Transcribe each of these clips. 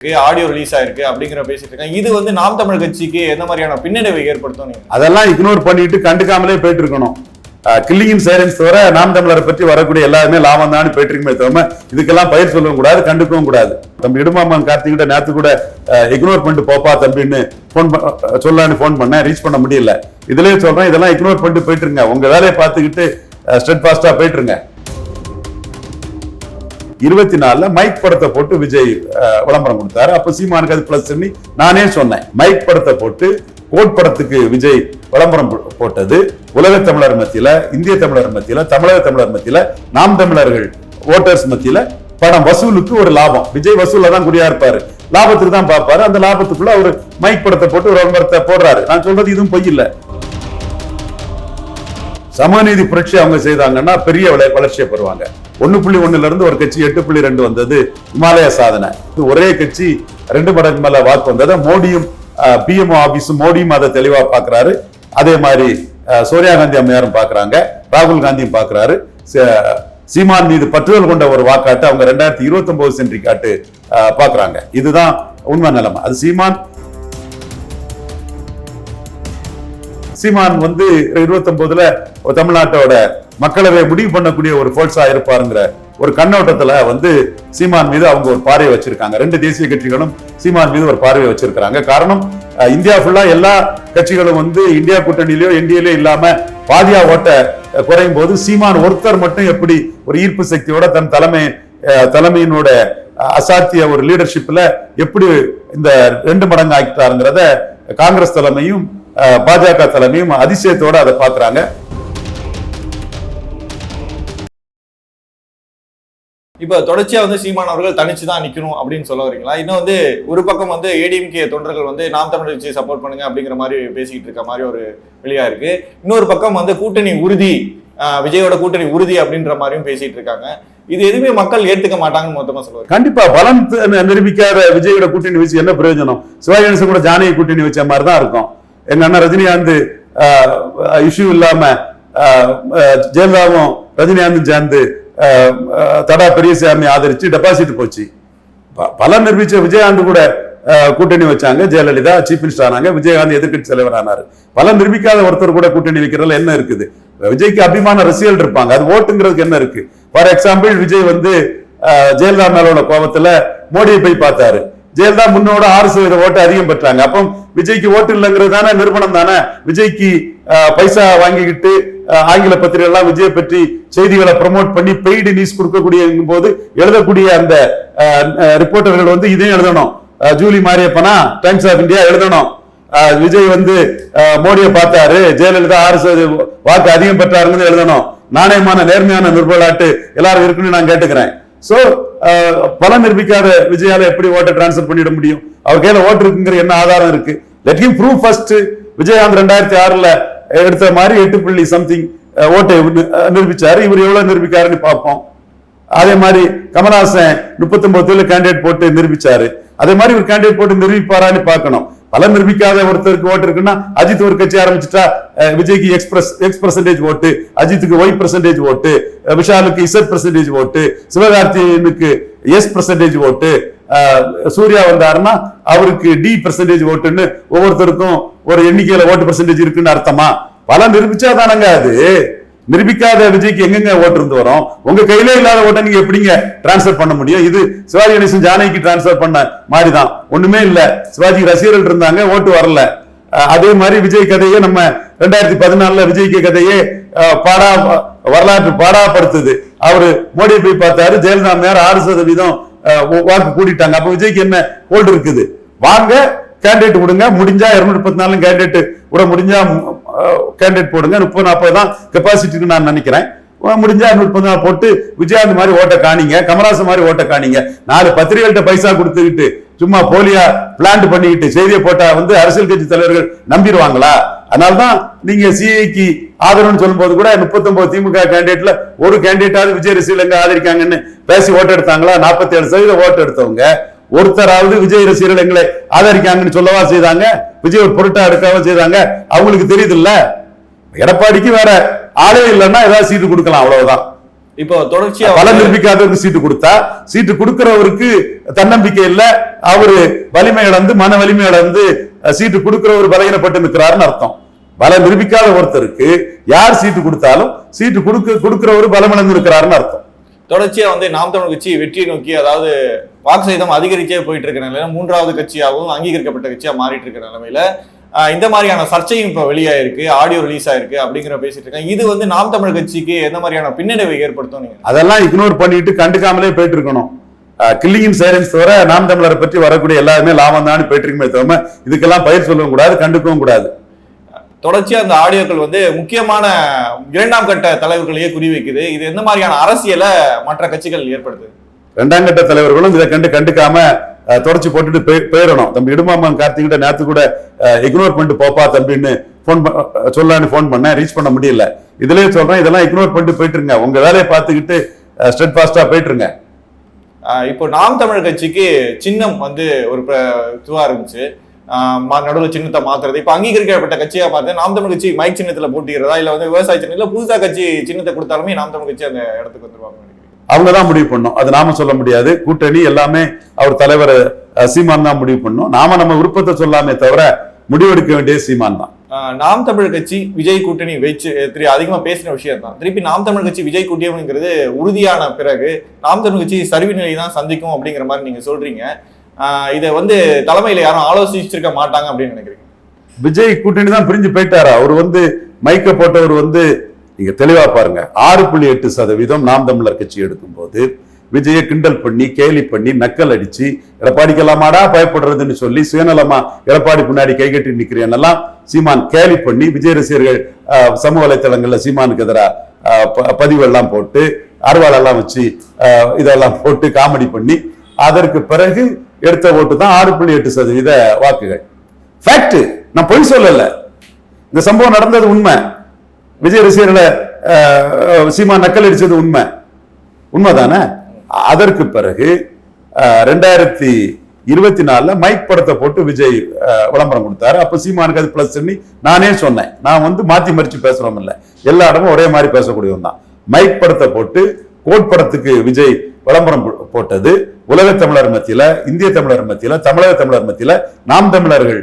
Audio release ஆயிருக்கு அப்படிங்கிற பேசிட்டு இருக்காங்க. இது வந்து நாம் தமிழ் கட்சிக்கு எந்த மாதிரியான பின்னடைவை ஏற்படுத்தும் அதெல்லாம் இக்னோர் பண்ணிட்டு கண்டுக்காமலே போயிட்டு இருக்கணும் கில்லிங் சைலன்ஸ் தவிர நாம் தமிழரை பற்றி வரக்கூடிய எல்லாருமே லாபம் தான் போயிட்டு இருக்குமே தவிர இதுக்கெல்லாம் பயிர் சொல்லவும் கூடாது கண்டுக்கவும் கூடாது. தம்பி இடுமாமன் கார்த்திகிட்ட நேற்று கூட இக்னோர் பண்ணிட்டு போப்பா தம்பின்னு ஃபோன் சொல்லான்னு ஃபோன் பண்ணேன் ரீச் பண்ண முடியல. இதுலயே சொல்றேன் இதெல்லாம் இக்னோர் பண்ணிட்டு போயிட்டு இருங்க உங்க வேலையை பார்த்துக்கிட்டு ஸ்டெட் ஃபாஸ்டா போயிட்டு இருங்க இருபத்தி நாலுல மைக் படத்தை போட்டு விஜய் விளம்பரம் கொடுத்தாரு. அப்ப சீமானுக்கு அது பிளஸ் நானே சொன்னேன் மைக் படத்தை போட்டு கோட் படத்துக்கு விஜய் விளம்பரம் போ- போட்டது. உலக தமிழர் மத்தியில இந்திய தமிழர் மத்தியில தமிழக தமிழர் மத்தியில நாம் தமிழர்கள் ஓட்டர்ஸ் மத்தியில படம் வசூலுக்கு ஒரு லாபம். விஜய் வசூல தான் குறியா இருப்பாரு லாபத்துக்கு தான் பார்ப்பாரு. அந்த லாபத்துக்குள்ள அவர் மைக் படத்தை போட்டு ஒரு விளம்பரத்தை போடுறாரு. நான் சொல்றது இதுவும் பொய் இல்ல. சமநீதி புரட்சி அவங்க செய்தாங்கன்னா பெரிய வளர்ச்சியை பெறுவாங்க. ஒண்ணு புள்ளி ஒண்ணுல இருந்து ஒரு கட்சி எட்டு புள்ளி ரெண்டு வந்தது இமாலய சாதனை. ஒரே கட்சி ரெண்டு மடங்கு மேல வாக்கு வந்ததை. மோடியும் பிஎம்ஓ ஆபீஸும் மோடியும் அதை தெளிவா பாக்குறாரு. அதே மாதிரி சோனியா காந்தி அம்மையாரும் பாக்குறாங்க. ராகுல் காந்தியும் பாக்குறாரு. ச- சீமான் மீது பற்றுதல் கொண்ட ஒரு வாக்காட்டு அவங்க ரெண்டாயிரத்தி இருபத்தி ஒன்பது சென்ட்ரி காட்டு அஹ், பாக்குறாங்க. இதுதான் உண்மை நிலைமை. அது சீமான் சீமான் வந்து இருபத்தொன்பதுல தமிழ்நாட்டோட மக்களவை முடிவு பண்ணக்கூடிய ஒரு போல்ஸா இருப்பாருங்கிற ஒரு கண்ணோட்டத்துல வந்து சீமான் மீது அவங்க ஒரு பார்வை வச்சிருக்காங்க. ரெண்டு தேசிய கட்சிகளும் சீமான் மீது ஒரு பார்வை வச்சிருக்காங்க காரணம் இந்தியா ஃபுல்லா எல்லா கட்சிகளும் வந்து இந்தியா கூட்டணியிலயோ என்டிஏலயோ இல்லாம பாதியா ஓட்ட குறையும் போது சீமான் ஒருத்தர் மட்டும் எப்படி ஒரு ஈர்ப்பு சக்தியோட தன் தலைமை தலைமையினோட அசாத்திய ஒரு லீடர்ஷிப்ல எப்படி இந்த ரெண்டு மடங்கு ஆக்கிட்டாருங்கிறத காங்கிரஸ் தலைமையும் பாஜக தலைமையும் அதிசயத்தோட அதை பாக்குறாங்க. இப்ப தொடர்ச்சியா வந்து சீமான் அவர்கள் தனிச்சு தான் நிக்கணும் அப்படின்னு சொல்ல வரீங்களா? இன்னும் வந்து ஒரு பக்கம் வந்து ஏடிஎம்கே தொண்டர்கள் வந்து நாம் தமிழ் கட்சியை சப்போர்ட் பண்ணுங்க அப்படிங்கிற மாதிரி பேசிக்கிட்டு இருக்க மாதிரி ஒரு வெளியா இருக்கு. இன்னொரு பக்கம் வந்து கூட்டணி உறுதி விஜயோட கூட்டணி உறுதி அப்படின்ற மாதிரியும் பேசிட்டு இருக்காங்க. இது எதுவுமே மக்கள் ஏத்துக்க மாட்டாங்கன்னு மொத்தமா சொல்லுவாங்க கண்டிப்பா பலம் நிரூபிக்காத விஜயோட கூட்டணி வச்சு என்ன பிரயோஜனம்? சிவாஜி கூட ஜானகி கூட்டணி வச்ச மாதிரி தான் இருக்கும். எங்க அண்ணா ரஜினிகாந்த் இஷ்யூ இல்லாம ஜெயலலிதாவும் ரஜினிகாந்தும் சேர்ந்து தடா பெரியசாமி ஆதரிச்சு டெபாசிட் போச்சு. ப- பலம் நிரூபிச்ச விஜயகாந்த் கூட கூட்டணி வச்சாங்க. ஜெயலலிதா சீஃப் மினிஸ்டர் ஆனாங்க. விஜயகாந்த் எதிர்க்கட்சி தலைவர் ஆனாரு. பல நிரூபிக்காத ஒருத்தர் கூட கூட்டணி வைக்கிறதுல என்ன இருக்குது? விஜய்க்கு அபிமான ரசிகர்கள் இருப்பாங்க. அது ஓட்டுங்கிறதுக்கு என்ன இருக்கு? ஃபார் எக்ஸாம்பிள் விஜய் வந்து ஜெயலலிதா மேலோட கோபத்துல மோடியை போய் பார்த்தாரு. ஜெயலலிதா முன்னோட ஆறு சதவீத ஓட்டு அதிகம் பெற்றாங்க. அப்போ விஜய்க்கு ஓட்டு இல்லைங்கிறது தானே நிறுவனம் தானே? விஜய்க்கு ஆஹ், பைசா வாங்கிக்கிட்டு ஆங்கில பத்திரிகை எல்லாம் விஜய் பற்றி செய்திகளை ப்ரமோட் பண்ணி பெய்டு நியூஸ் கொடுக்கக்கூடிய போது எழுதக்கூடிய அந்த ரிப்போர்ட்டர்கள் வந்து இதையும் எழுதணும். ஜூலி மாரியப்பனா டைம்ஸ் ஆஃப் இந்தியா எழுதணும். ஆஹ், விஜய் வந்து ஆஹ், மோடியை பார்த்தாரு ஜெயலலிதா ஆறு சதவீத வாக்கு அதிகம் பெற்றாருன்னு எழுதணும். நாணயமான நேர்மையான நிர்பலாட்டு எல்லாரும் இருக்குன்னு நான் கேட்டுக்கிறேன். ஸோ uh, பலம் நிரூபிக்காத விஜயால எப்படி ஓட்டை டிரான்ஸ்ஃபர் பண்ணிட முடியும்? அவர் கையில ஓட்டு இருக்குங்கிற என்ன ஆதாரம் இருக்கு? Let him prove first Vijayakanth ரெண்டாயிரத்தி ஆறுல எடுத்த மாதிரி எட்டு புள்ளி சம்திங் uh, ஓட்டை uh, நிரூபிச்சாரு. இவர் எவ்வளவு நிரூபிக்காருன்னு பார்ப்போம். அதே மாதிரி கமல்ஹாசன் முப்பத்தொன்பது கேண்டிடேட் போட்டு நிரூபிச்சாரு. அதே மாதிரி ஒரு கேண்டிடேட் போட்டு நிரூபிப்பாரான்னு பார்க்கணும். பலம் நிரூபிக்காத ஒருத்தருக்கு ஓட்டு இருக்குன்னா அஜித் ஒரு கட்சி ஆரம்பிச்சுட்டா விஜய்க்கு எக்ஸ்பிரஸ் எக்ஸ் பர்சன்டேஜ் ஓட்டு அஜித்துக்கு ஒய் பர்சன்டேஜ் ஓட்டு விஷாலுக்கு இசட் பர்சன்டேஜ் ஓட்டு சிவகார்த்திகேயனுக்கு எஸ் பர்சன்டேஜ் ஓட்டு சூர்யா வந்தாருன்னா அவருக்கு டி பர்சன்டேஜ் ஓட்டுன்னு ஒவ்வொருத்தருக்கும் ஒரு எண்ணிக்கையில ஓட்டு பர்சன்டேஜ் இருக்குன்னு அர்த்தமா? பலம் நிரூபிச்சா தானங்க அது. நிரூபிக்காத விஜய்க்கு எங்கெங்க ஓட்டு இருந்து வரும்? உங்க கையில இல்லாத ஓட்டை நீங்க எப்படிங்க டிரான்ஸ்ஃபர் பண்ண முடியும்? இது சிவாஜி கணேசன் ஜானகிக்கு டிரான்ஸ்ஃபர் பண்ண மாதிரி தான் ஒண்ணுமே இல்ல. சிவாஜி ரசிகர்கள் இருந்தாங்க ஓட்டு வரல. அதே மாதிரி விஜய் கதையே நம்ம ரெண்டாயிரத்தி பதினாலுல விஜய்க்கு கதையே பாடா வரலாற்று பாடாப்படுத்துது. அவரு மோடியை போய் பார்த்தாரு ஜெயலலிதா மேயர் ஆறு சதவீதம் வாக்கு கூட்டிட்டாங்க அப்ப விஜய்க்கு என்ன ஹோல்டு இருக்குது? வாங்க கேண்டிடேட் கொடுங்க முடிஞ்சா இருநூத்தி முப்பத்தி நாலு கேண்டிடேட் விட முடிஞ்சா கேண்டிடேட் போடுங்க. முப்பது நாற்பது தான் கெப்பாசிட்டிக்கு நான் நினைக்கிறேன். முடிஞ்சா முடிஞ்சா முப்பது நாள் போட்டு விஜயாந்த் மாதிரி ஓட்ட காணிங்க. கமராசன் மாதிரி ஓட்ட காணிங்க. நாலு பத்திரிகைகள்கிட்ட பைசா கொடுத்துக்கிட்டு சும்மா போலியா பிளான்ட் பண்ணிக்கிட்டு செய்தியை போட்டா வந்து அரசியல் கட்சி தலைவர்கள் நம்பிடுவாங்களா? அதனால்தான் நீங்க சிஐக்கு ஆதரவுன்னு சொல்லும்போது கூட 39 திமுக கேண்டிடேட்ல ஒரு கேண்டிடேட்டாவது விஜய் ரசிகர்கள் ஆதரிக்காங்கன்னு பேசி ஓட்டு எடுத்தாங்களா 47% ஏழு சதவீதம் ஓட்டு எடுத்தவங்க. ஒருத்தராவது விஜய் ரசிகர்கள் எங்களை ஆதரிக்காங்கன்னு சொல்லவா செய்தாங்க? விஜய் ஒரு பொருட்டா எடுக்கவா செய்தாங்க? அவங்களுக்கு தெரியுது இல்ல எடப்பாடிக்கு வேற ஆளே இல்லைன்னா ஏதாவது சீட்டு கொடுக்கலாம் அவ்வளவுதான். இப்போ தொடர்ச்சியா பல நிரூபிக்காதவருக்கு சீட்டு கொடுத்தா சீட்டு கொடுக்கிறவருக்கு தன்னம்பிக்கை இல்ல. அவரு வலிமை இழந்து மன வலிமை இழந்து சீட்டு கொடுக்கிறவர் பலகீனப்பட்டு நிற்கிறாருன்னு அர்த்தம். பல நிரூபிக்காத ஒருத்தருக்கு யார் சீட்டு கொடுத்தாலும் சீட்டு கொடுக்க கொடுக்கிறவர் பலமிழந்து இருக்கிறாருன்னு அர்த்தம். தொடர்ச்சியா வந்து நாம் தமிழ் கட்சி வெற்றியை நோக்கி அதாவது வாக்கு சதவீதம் அதிகரிச்சே போயிட்டு இருக்கிற நிலையில மூன்றாவது கட்சியாகவும் அங்கீகரிக்கப்பட்ட கட்சியா மாறிட்டு இருக்கிற நிலைமையில இந்த மாதிரியான சர்ச்சையும் இப்ப வெளியாயிருக்கு ஆடியோ ரிலீஸ் ஆயிருக்கு அப்படிங்கிற பேசிட்டு இருக்காங்க. இது வந்து நாம் தமிழ் கட்சிக்கு எந்த மாதிரியான பின்னடைவை ஏற்படுத்தும் நீங்க? அதெல்லாம் இக்னோர் பண்ணிட்டு கண்டுக்காமலே போயிட்டு இருக்கணும். கில்லிங் சைலன்ஸ் தவிர நாம் தமிழரை பற்றி வரக்கூடிய எல்லாருமே லாபம் தான் போயிட்டு இருக்குமே தவிர இதுக்கெல்லாம் பயிர் சொல்லவும் கூடாது கண்டுக்கவும் கூடாது. தொடர்ச்சியா அந்த ஆடியோக்கள் வந்து முக்கியமான இரண்டாம் கட்ட தலைவர்களையே குறிவைக்குது. இது எந்த மாதிரியான அரசியலை மற்ற கட்சிகள் ஏற்படுத்துது? ரெண்டாம் கட்ட தலைவர்களும் இதை கண்டு கண்டுக்காம அஹ், தொடச்சு போட்டுட்டு போய்- போயிடணும். தம்பி இடுமாமன் கார்த்திகிட்ட நேத்து கூட இக்னோர் பண்ணிட்டு போப்பா தம்பின்னு ஃபோன் சொல்லான்னு ஃபோன் பண்ணேன். ரீச் பண்ண முடியல. இதுலயே சொல்றேன் இதெல்லாம் இக்னோர் பண்ணிட்டு போயிட்டு இருங்க உங்க வேலையை பார்த்துக்கிட்டு ஸ்டெட் ஃபாஸ்டா போயிட்டு இருங்க இப்போ நாம் தமிழ் கட்சிக்கு சின்னம் வந்து ஒரு இதுவா இருந்துச்சு. நடுவில் சின்னத்தை மாத்துறது. இப்போ அங்கீகரிக்கப்பட்ட கட்சியா பார்த்து நாம் தமிழ் கட்சி மைக் சின்னத்துல போட்டிக்கிறதா? இல்ல வந்து விவசாய சின்னத்துல புதுசா கட்சி சின்னத்தை கொடுத்தாலுமே நாம் தமிழ் கட்சி அந்த இடத்துக்கு வந்துருவாங்க. அவங்க தான் முடிவு பண்ணும் அது நாம சொல்ல முடியாது. கூட்டணி எல்லாமே அவர் தலைவர் சீமான் தான் முடிவு பண்ணும் நாம நம்ம விருப்பத்தை சொல்லாமே தவிர முடிவெடுக்க வேண்டிய சீமான் தான். நாம் தமிழ் கட்சி விஜய் கூட்டணி வச்சு திரு அதிகமா பேசின விஷயம் தான் திருப்பி நாம் தமிழ் கட்சி விஜய் கூட்டணிங்கிறது உறுதியான பிறகு நாம் தமிழ் கட்சி சரிவு நிலை தான் சந்திக்கும் அப்படிங்கிற மாதிரி நீங்க சொல்றீங்க. ஆஹ் இதை வந்து தலைமையில யாரும் ஆலோசிச்சிருக்க மாட்டாங்க அப்படின்னு நினைக்கிறீங்க. விஜய் கூட்டணி தான் பிரிஞ்சு போயிட்டாரா? அவர் வந்து மைக்க போட்டவர் வந்து நீங்க தெளிவா பாருங்க. ஆறு புள்ளி எட்டு சதவீதம் நாம் தமிழர் கட்சி எடுக்கும்போது விஜய கிண்டல் பண்ணி கேலி பண்ணி நக்கல் அடிச்சு எடப்பாடிக்கெல்லாமாடா பயப்படுறதுன்னு சொல்லி சுயநலமா எடப்பாடி பின்னாடி கைகட்டி நிக்கிறேன்னெல்லாம் சீமான் கேலி பண்ணி விஜய் ரசிகர்கள் சமூக வலைத்தளங்கள்ல சீமானுக்கு எதிராக பதிவெல்லாம் போட்டு அருவாளெல்லாம் வச்சு ஆஹ், இதெல்லாம் போட்டு காமெடி பண்ணி அதற்கு பிறகு எடுத்த ஓட்டு தான் ஆறு புள்ளி எட்டு சதவீத வாக்குகள். ஃபேக்ட் நான் பொய் சொல்லல. இந்த சம்பவம் நடந்தது உண்மை. விஜய் ரசிகர்களை சீமா நக்கல் அடிச்சது உண்மை. உண்மைதானே? அதற்கு பிறகு ரெண்டாயிரத்தி இருபத்தி நாலுல மைக் படத்தை போட்டு விஜய் விளம்பரம் கொடுத்தாரு. அப்ப சீமானுக்கு அது பிளஸ் நானே சொன்னேன். நான் வந்து மாத்தி மறிச்சு பேசுறோம் இல்லை. எல்லா இடமும் ஒரே மாதிரி பேசக்கூடியவன் தான். மைக் படத்தை போட்டு கோட் படத்துக்கு விஜய் விளம்பரம் போ- போட்டது உலக தமிழர் மத்தியில இந்திய தமிழர் மத்தியில தமிழக தமிழர் மத்தியில நாம் தமிழர்கள்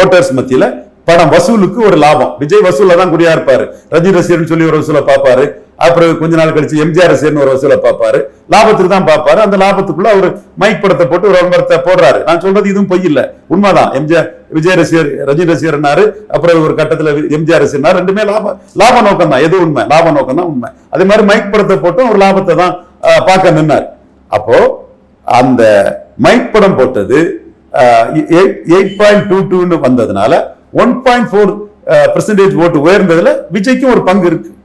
ஓட்டர்ஸ் மத்தியில படம் வசூலுக்கு ஒரு லாபம். விஜய் வசூல தான் குறியா இருப்பாரு ரஜினி ரசிகர்னு சொல்லி ஒரு வசூலை பார்ப்பாரு. அப்புறம் கொஞ்ச நாள் கழிச்சு எம்ஜிஆர் ரசிகர்னு ஒரு வசூலை பார்ப்பாரு. லாபத்துக்கு தான் பார்ப்பாரு. அந்த லாபத்துக்குள்ள அவர் மைக் படத்தை போட்டு ஒரு விளம்பரத்தை போடுறாரு. நான் சொல்றது இதுவும் பொய் இல்ல. உண்மைதான். எம்ஜிஆர் விஜய் ரசிகர் ரஜினி ரசிகர்னாரு. அப்புறம் ஒரு கட்டத்துல எம்ஜிஆர் ரசிகர்னாரு. ரெண்டுமே லாப லாப நோக்கம் தான் எது உண்மை? லாப நோக்கம் தான் உண்மை. அதே மாதிரி மைக் படத்தை போட்டும் ஒரு லாபத்தை தான் பார்க்க நின்னார். அப்போ அந்த மைக் படம் போட்டது எயிட் பாயிண்ட் டூ டூன்னு வந்ததுனால ஒன் பாயிண்ட் ஃபோர் பெர்சன்டேஜ் ஓட்டு உயர்ந்ததுல விஜய்க்கும் ஒரு பங்கு இருக்கு.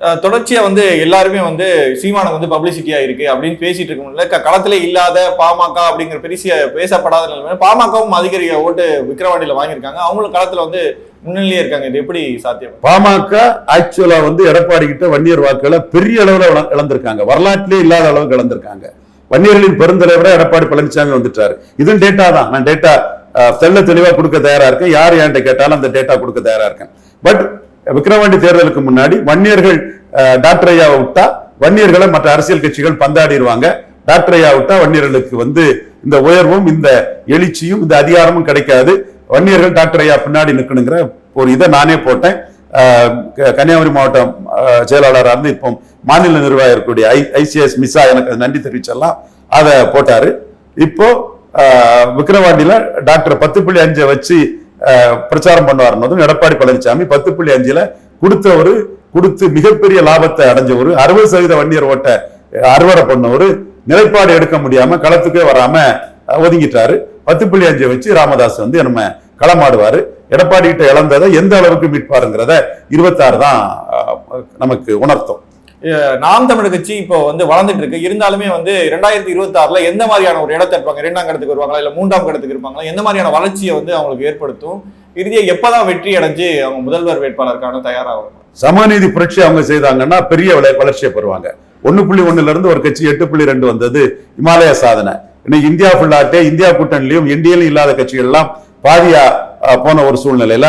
தொடர்ச்சியா வந்து எல்லாருமே வந்து சீமானம் வந்து பப்ளிசிட்டியா இருக்கு அப்படின்னு பேசிட்டு இருக்க முடியல. க- களத்துல இல்லாத பாமக அப்படிங்கிற பெரிய பேசப்படாத நிலைமை பாமகவும் அதிகரிக்க ஓட்டு விக்கிரவாண்டியில வாங்கியிருக்காங்க. அவங்களும் களத்துல வந்து முன்னிலையே இருக்காங்க. இது எப்படி சாத்தியம்? பாமக ஆக்சுவலா வந்து எடப்பாடி கிட்ட வன்னியர் வாக்குகளை பெரிய அளவுல இழ- இழந்திருக்காங்க. வரலாற்றிலே இல்லாத அளவுக்கு இழந்திருக்காங்க. வன்னியர்களின் பெருந்தலைவரா எடப்பாடி பழனிசாமி வந்துட்டாரு. இதுவும் டேட்டா தான். நான் டேட்டா தெள்ள தெளிவா கொடுக்க தயாரா இருக்கேன். யார் என்கிட்ட கேட்டாலும் அந்த டேட்டா கொடுக்க தயாரா இருக்கேன். பட் விக்ரவாண்டி தேர்தலுக்கு முன்னாடி வன்னியர்கள் டாக்டர் ஐயாவை விட்டா வன்னியர்களை மற்ற அரசியல் கட்சிகள் பந்தாடிடுவாங்க. டாக்டர் ஐயா விட்டா வன்னியர்களுக்கு வந்து இந்த உயர்வும் இந்த எழுச்சியும் இந்த அதிகாரமும் கிடைக்காது. வன்னியர்கள் டாக்டர் ஐயா பின்னாடி நிற்கணுங்கிற ஒரு இதை நானே போட்டேன். க- கன்னியாகுமரி மாவட்டம் செயலாளராக இருந்து இப்போ மாநில நிர்வாகம் இருக்கக்கூடிய ஐ ஐசிஎஸ் மிஸ்ஸா எனக்கு நன்றி தெரிவிச்செல்லாம் அதை போட்டாரு. இப்போ விக்கிரவாண்டியில டாக்டர் பத்து புள்ளி அஞ்சை வச்சு பிரச்சாரம் பண்ணுவார்னதும் எடப்பாடி பழனிசாமி பத்து புள்ளி அஞ்சுல கொடுத்தவரு கொடுத்து மிகப்பெரிய லாபத்தை அடைஞ்சவர் அறுபது சதவீத வன்னியர் ஓட்ட அறுவடை பண்ணவர் நிலைப்பாடு எடுக்க முடியாம களத்துக்கே வராம ஒதுங்கிட்டாரு. பத்து புள்ளி அஞ்சை வச்சு ராமதாஸ் வந்து நம்ம களமாடுவாரு. எடப்பாடி கிட்ட இழந்ததை எந்த அளவுக்கு மீட்பாருங்கிறத இருபத்தாறு தான் நமக்கு உணர்த்தும். நாம் தமிழ் கட்சி இப்போ வந்து வளர்ந்துட்டு இருக்கு. இருந்தாலுமே வந்து ரெண்டாயிரத்தி இருபத்தி ஆறுல எந்த மாதிரியான ஒரு இடத்தை இருப்பாங்க? இரண்டாம் இடத்துக்கு வருவாங்களா? இல்ல மூன்றாம் இடத்துக்கு இருப்பாங்களா? எந்த மாதிரியான வளர்ச்சியை வந்து அவங்களுக்கு ஏற்படுத்தும்? இறுதியை எப்பதான் வெற்றி அடைஞ்சு அவங்க முதல்வர் வேட்பாளருக்கான தயாராகும் சமநீதி புரட்சி அவங்க செய்தாங்கன்னா பெரிய வளர்ச்சியை பெறுவாங்க. ஒன்னு புள்ளி ஒண்ணுல இருந்து ஒரு கட்சி எட்டு புள்ளி ரெண்டு வந்தது இமாலய சாதனை. இன்னைக்கு இந்தியா ஃபுல்லாட்டே இந்தியா கூட்டணிலையும் இந்தியிலும் இல்லாத கட்சிகள் எல்லாம் பாதியா போன ஒரு சூழ்நிலையில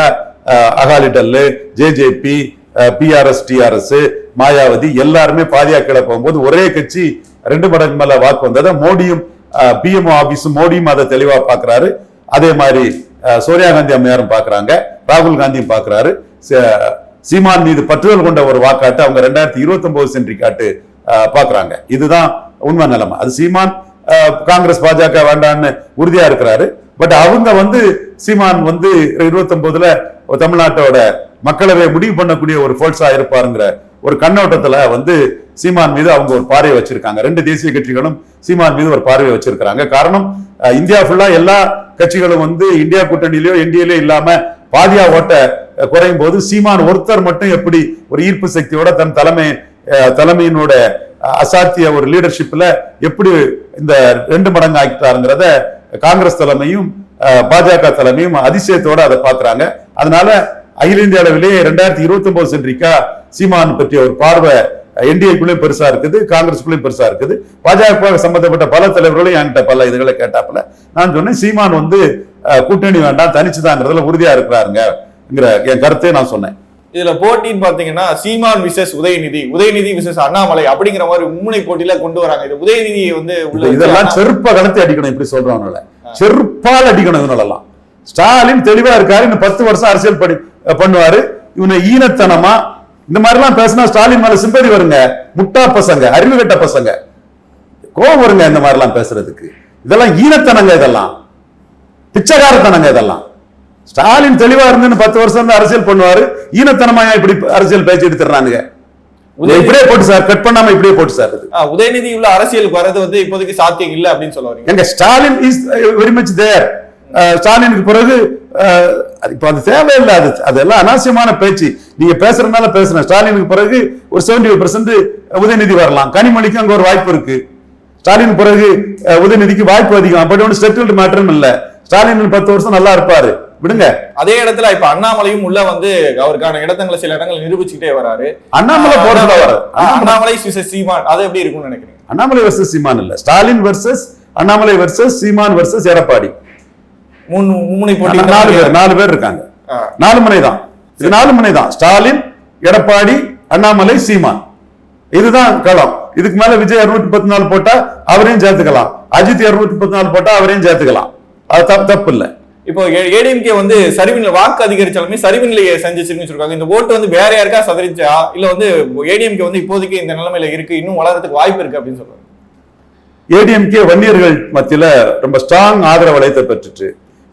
அகாலிடல்லு ஜேஜேபி பிஆர்எஸ் டிஆர்எஸ் மாயாவதி எல்லாருமே பாதியாக்களை போகும்போது ஒரே கட்சி ரெண்டு மடங்கு மேல வாக்கு வந்ததை மோடியும் பிஎம்ஓ ஆபீஸும் மோடியும் அதை தெளிவா பாக்குறாரு. அதே மாதிரி சோனியா காந்தி அம்மையாரும் பாக்குறாங்க. ராகுல் காந்தியும் பாக்குறாரு. ச- சீமான் மீது பற்றுதல் கொண்ட ஒரு வாக்காட்டு அவங்க ரெண்டாயிரத்தி இருபத்தி ஒன்பது சென்ட்ரி காட்டு பாக்குறாங்க. இதுதான் உண்மை நிலைமை. அது சீமான் காங்கிரஸ் பாஜக வேண்டான்னு உறுதியா இருக்கிறாரு. பட் அவங்க வந்து சீமான் வந்து இருபத்தி ஒன்பதுல தமிழ்நாட்டோட மக்களவை முடிவு பண்ணக்கூடிய ஒரு போல்ஸா இருப்பாருங்கிற ஒரு கண்ணோட்டத்துல வந்து சீமான் மீது அவங்க ஒரு பார்வை வச்சிருக்காங்க. ரெண்டு தேசிய கட்சிகளும் சீமான் மீது ஒரு பார்வை வச்சிருக்கிறாங்க. காரணம் இந்தியா ஃபுல்லா எல்லா கட்சிகளும் வந்து இந்தியா கூட்டணியிலயோ என்டிஏலயோ இல்லாம பாதியா ஓட்ட குறையும் போது சீமான் ஒருத்தர் மட்டும் எப்படி ஒரு ஈர்ப்பு சக்தியோட தன் தலைமை தலைமையினோட அசாத்திய ஒரு லீடர்ஷிப்ல எப்படி இந்த ரெண்டு மடங்கு ஆக்கிட்டாருங்கிறத காங்கிரஸ் தலைமையும் பாஜக தலைமையும் அதிசயத்தோட அதை பாக்குறாங்க. அதனால அகில இந்திய அளவிலே ரெண்டாயிரத்தி இருபத்தி ஒன்பது சென்றிக்கா சீமான் பற்றிய ஒரு பார்வை என்டிஏக்குள்ளேயும் பெருசா இருக்குது காங்கிரஸுக்குள்ளேயும் பெருசா இருக்குது. பாஜக சம்பந்தப்பட்ட பல தலைவர்களும் என்கிட்ட பல இதுகளை கேட்டாப்புல. நான் சொன்னேன் சீமான் வந்து கூட்டணி வேண்டாம் தனிச்சுதாங்கிறதுல உறுதியா இருக்கிறாருங்கிற என் கருத்தை நான் சொன்னேன். இதுல போட்டின்னு பாத்தீங்கன்னா சீமான் விசஸ் உதயநிதி உதயநிதி விசஸ் அண்ணாமலை அப்படிங்கிற மாதிரி மும்முனை போட்டியில கொண்டு வராங்க. இது உதயநிதி வந்து இதெல்லாம் செருப்ப கலத்தி அடிக்கணும் இப்படி சொல்றவனால செருப்பால் அடிக்கணும் இவனெல்லாம் ஸ்டாலின் தெளிவா இருக்காரு. இன்னும் பத்து வருஷம் அரசியல் படி பண்ணுவாரு. இவனை ஈனத்தனமா இந்த மாதிரி எல்லாம் பேசினா ஸ்டாலின் மேல சிம்பதி வருங்க. முட்டா பசங்க அறிவு கட்ட பசங்க. கோவம் வருங்க இந்த மாதிரி எல்லாம் பேசுறதுக்கு. இதெல்லாம் ஈனத்தனங்க இதெல்லாம். பிச்சைக்காரத்தனங்க இதெல்லாம். ஸ்டாலின் தெளிவா இருந்து பத்து வருஷம் வந்து அரசியல் பண்ணுவாரு. ஈனத்தனமா ஏன் இப்படி அரசியல் பேச்சு எடுத்துறானுங்க இப்படியே போட்டு சார் கட் பண்ணாம இப்படியே போட்டு சார் உதயநிதி உள்ள அரசியலுக்கு வர்றது வந்து இப்போதைக்கு சாத்தியம் இல்ல அப்படின்னு சொல்ல வரீங்க. எங்க Stalin is very much there ஸ்டாலினுக்கு பிறகு இப்ப அது தேவையில்லை அது அதெல்லாம் அனாவசியமான பேச்சு. நீங்க பேசுறதுனால பேசுறேன். ஸ்டாலினுக்கு பிறகு ஒரு செவன்டி பர்சன்ட் உதயநிதி வரலாம். கனிமொழிக்கு அங்க ஒரு வாய்ப்பு இருக்கு. ஸ்டாலின் பிறகு உதயநிதிக்கு வாய்ப்பு அதிகம். பட் ஒன்று செட்டில்டு மேட்டரும் இல்ல. ஸ்டாலின் பத்து வருஷம் நல்லா இருப்பாரு. விடுங்க. அதே இடத்துல இப்ப அண்ணாமலையும் உள்ள வந்து அவருக்கான இடத்தங்களை சில இடங்கள் நிரூபிச்சுக்கிட்டே வராரு. அண்ணாமலை போறதுல வர ஆ, அண்ணாமலை சீமான். அது எப்படி இருக்கும்னு நினைக்கிறீங்க? அண்ணாமலை வர்சஸ் சீமான் இல்ல. Stalin versus Annamalai versus Seeman versus Edappadi. மூணு மும்முனை போட்டி நாலு பேர் நாலு பேர் இருக்காங்க. நாலு முனை தான். இது நாலு முனை தான். ஸ்டாலின் எடப்பாடி அண்ணாமலை சீமான். இதுதான் களம். இதுக்கு மேல விஜய் இருநூத்தி பத்து நாலு போட்டா அவரையும் சேர்த்துக்கலாம். அஜித் இருநூத்தி பத்து நாலு போட்டா அவரையும் சேர்த்துக்கலாம். அது தப்பு தப்பு இல்ல. இப்போ ஏடிஎம்கே வந்து சரிவின் வாக்கு அதிகரிச்சாலுமே சரிவு நிலையை செஞ்சிச்சுன்னு சொல்றாங்க இந்த ஓட்டு வந்து வேற யாருக்கா சதறிச்சா இல்ல வந்து ஏடிஎம்கே வந்து இப்போதைக்கு இந்த நிலைமையில இருக்கு இன்னும் வளர்றதுக்கு வாய்ப்பு இருக்கு அப்படின்னு சொல்றாங்க. ஏடிஎம்கே வன்னியர்கள் மத்தியில ரொம்ப ஸ்ட்ராங் ஆதரவு வளையத்தை பெற்றுட்டு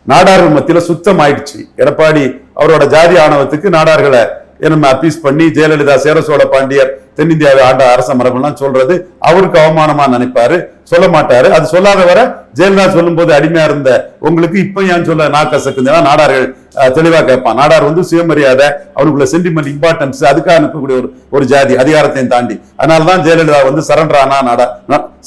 நாடார்கள் மத்தியில சுத்தம் ஆயிடுச்சு. எடப்பாடி அவரோட ஜாதி ஆணவத்துக்கு நாடார்களை நம்ம அப்பீஸ் பண்ணி ஜெயலலிதா சேரசோட பாண்டியர் தென்னிந்தியாவை ஆண்ட அரச மரபுலாம் சொல்றது அவருக்கு அவமானமா நினைப்பாரு. சொல்ல மாட்டாரு. அது சொல்லாத வர ஜெயலலிதா சொல்லும் போது அடிமையா இருந்த உங்களுக்கு இப்ப ஏன் சொல்ல நாக்கசக்குதுன்னா நாடார்கள் தெளிவா கேட்பான். நாடார் வந்து சுயமரியாதை அவனுக்குள்ள சென்டிமெண்ட் இம்பார்ட்டன்ஸ் அதுக்காக அனுப்பக்கூடிய ஒரு ஒரு ஜாதி அதிகாரத்தையும் தாண்டி. அதனாலதான் ஜெயலலிதா வந்து சரண்டர் ஆனா நாடா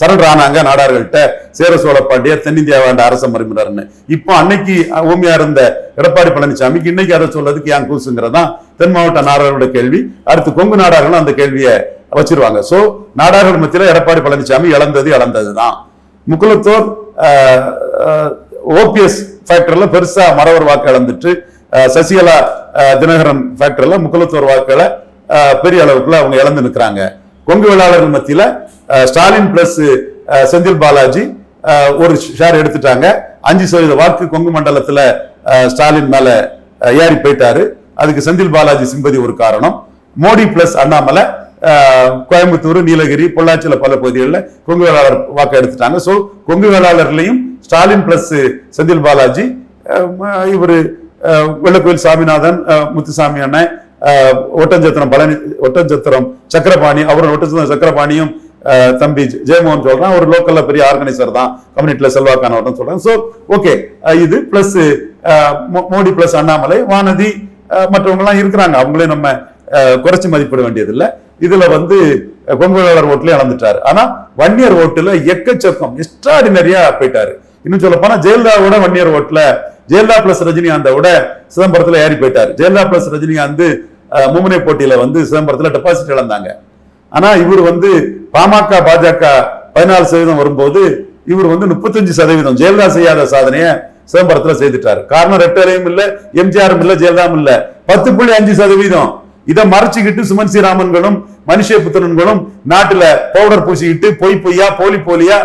சரண்டர் ஆனாங்க நாடார்கள்ட்ட சேர சோழ பாண்டியர் தென்னிந்தியா வேண்ட அரச மரபினர்னு. இப்போ அன்னைக்கு ஓமியா இருந்த எடப்பாடி பழனிசாமிக்கு இன்னைக்கு அதை சொல்றதுக்கு ஏன் கூசுங்கிறதான் தென் மாவட்ட நாடாரோட கேள்வி. அடுத்து கொங்கு நாடார்களும் அந்த கேள்வியை வச்சிருவாங்க. ஸோ நாடார்கள் எடப்பாடி பழனிசாமி இழந்தது இழந்ததுதான். முக்குலத்தோர் ஓபிஎஸ் ஃபேக்டர்ல பெருசா மரவர் வாக்கு இழந்துட்டு சசிகலா தினகரன் ஃபேக்டர்ல முக்குலத்தோர் வாக்குகளை பெரிய அளவுக்குள்ள அவங்க இழந்து நிற்கிறாங்க கொங்கு வேளாளர்கள் மத்தியில ஸ்டாலின் பிளஸ் செந்தில் பாலாஜி ஒரு ஷேர் எடுத்துட்டாங்க. அஞ்சு சதவீத வாக்கு கொங்கு மண்டலத்துல ஸ்டாலின் மேல ஏறி போயிட்டாரு. அதுக்கு செந்தில் பாலாஜி சிம்பதி ஒரு காரணம். மோடி பிளஸ் அண்ணாமலை கோயம்புத்தூர் நீலகிரி பொள்ளாச்சியில் பல பகுதிகளில் கொங்கு வேளாளர் வாக்கு எடுத்துட்டாங்க. ஸோ கொங்கு வேளாளர்லையும் ஸ்டாலின் பிளஸ் செந்தில் பாலாஜி இவர் வெள்ளக்கோயில் சாமிநாதன் முத்துசாமி அண்ணன் ஒட்டஞ்சத்திரம் பழனி ஒட்டஞ்சத்திரம் சக்கரபாணி அவரும் ஒட்டஞ்சத்திரம் சக்கரபாணியும் தம்பி ஜெயமோகன் சொல்றான். ஒரு லோக்கல்ல பெரிய ஆர்கனைசர் தான். கம்யூனிட்டில செல்வாக்கானவர்னு சொல்றாங்க ஸோ ஓகே இது பிளஸ் மோடி பிளஸ் அண்ணாமலை வானதி அஹ், மற்றவங்க எல்லாம் இருக்கிறாங்க. அவங்களே நம்ம குறைச்சி மதிப்பிட வேண்டியதில்லை. இதுல வந்து அஹ், கொங்கு ஓட்டுல இழந்துட்டாரு ஆனா வன்னியர் ஓட்டுல எக்கச்சக்கம் எக்ஸ்ட்ராடினரியா போயிட்டாரு. இன்னும் சொல்ல போனா ஜெயலலிதாவோட வன்னியர் ஓட்டுல ஜெயலலிதா பிளஸ் ரஜினிகாந்த விட சிதம்பரத்துல ஏறி போயிட்டாரு. ஜெயலலிதா பிளஸ் ரஜினிகாந்த் மும்முனை போட்டியில வந்து சிதம்பரத்துல டெபாசிட் இழந்தாங்க. ஆனா இவர் வந்து பாமக பாஜக பதினாலு சதவீதம் வரும்போது இவர் வந்து முப்பத்தஞ்சு சதவீதம் ஜெயலலிதா செய்யாத சாதனையை சிதம்பரத்துல செய்துட்டாரு. காரணம் ரெட்டரையும் இல்ல எம்ஜிஆரும் இல்ல ஜெயலலிதாவும் இல்ல. பத்து புள்ளி அஞ்சு சதவீதம். இதை மறைச்சுக்கிட்டு சுமன் ஸ்ரீராமன்களும் மனுஷ புத்திரன்களும் நாட்டுல பவுடர் பூசிக்கிட்டு பொய் பொய்யா போலி போலியா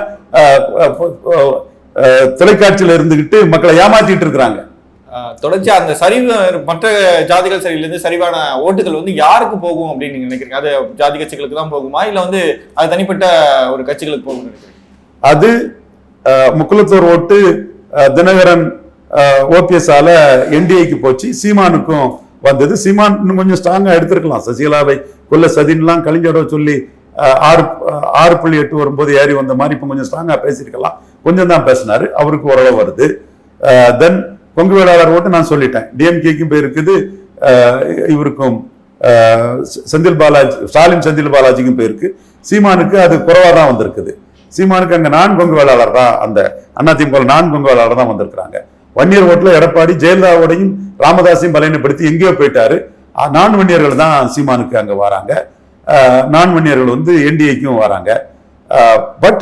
தொலைக்காட்சியில இருந்துகிட்டு மக்களை ஏமாத்திட்டு இருக்கிறாங்க. ஆஹ் தொடர்ச்சியா அந்த சரிவு மற்ற ஜாதிகள் சரியிலிருந்து சரிவான ஓட்டுகள் வந்து யாருக்கு போகும் அப்படின்னு நீங்க நினைக்கிறீங்க? அது ஜாதி கட்சிகளுக்கு தான் போகுமா? இல்ல வந்து அது தனிப்பட்ட ஒரு கட்சிகளுக்கு போகும்னு நினைக்கிறீங்க? அது முக்குலத்தோர் ஓட்டு தினகரன் ஓபிஎஸ் ஆல என்டிஏக்கு போச்சு சீமானுக்கும் வந்தது. சீமான் இன்னும் கொஞ்சம் ஸ்ட்ராங்காக எடுத்திருக்கலாம். சசிகலாவை கொல்ல சதின்லாம் கலைஞரோட சொல்லி ஆறு ஆறு புள்ளி எட்டு வரும்போது ஏறி வந்த மாதிரி இப்போ கொஞ்சம் ஸ்ட்ராங்காக பேசியிருக்கலாம். கொஞ்சம் தான் பேசினாரு. அவருக்கு ஓரளவு வருது. தென் கொங்கு வேளாளர் ஓட்டு நான் சொல்லிட்டேன். டிஎம்கேக்கும் போயிருக்குது. இவருக்கும் செந்தில் பாலாஜி ஸ்டாலின் செந்தில் பாலாஜிக்கும் போயிருக்கு. சீமானுக்கு அது குறைவாக தான் வந்திருக்குது. சீமானுக்கு அங்கே நான் கொங்கு வேளாளர் தான் அந்த அதிமுக நான் கொங்கு வேளாளர் தான் வந்திருக்கிறாங்க. வன்னியர் ஓட்டுல எடப்பாடி ஜெயலலிதாவோடையும் ராமதாஸையும் பலையனப்படுத்தி எங்கேயோ போயிட்டாரு. நான் வன்னியர்கள் தான் சீமானுக்கு அங்க வராங்க. நான் வன்னியர்கள் வந்து என்டிஏக்கும் வராங்க. பட்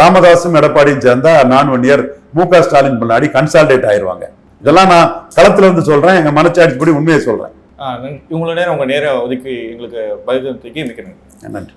ராமதாஸும் எடப்பாடியும் சேர்ந்தா நான் வன்னியர் மு க ஸ்டாலின் முன்னாடி கன்சால்டேட் ஆயிருவாங்க. இதெல்லாம் நான் களத்துல இருந்து சொல்றேன் எங்க மனச்சாட்சிப்படி உண்மையை ஆஹ் நன்றி. இவ்வளவு நேரம் ஒதுக்கி எங்களுக்கு பதிலளித்ததுக்கு மிக்க நன்றி.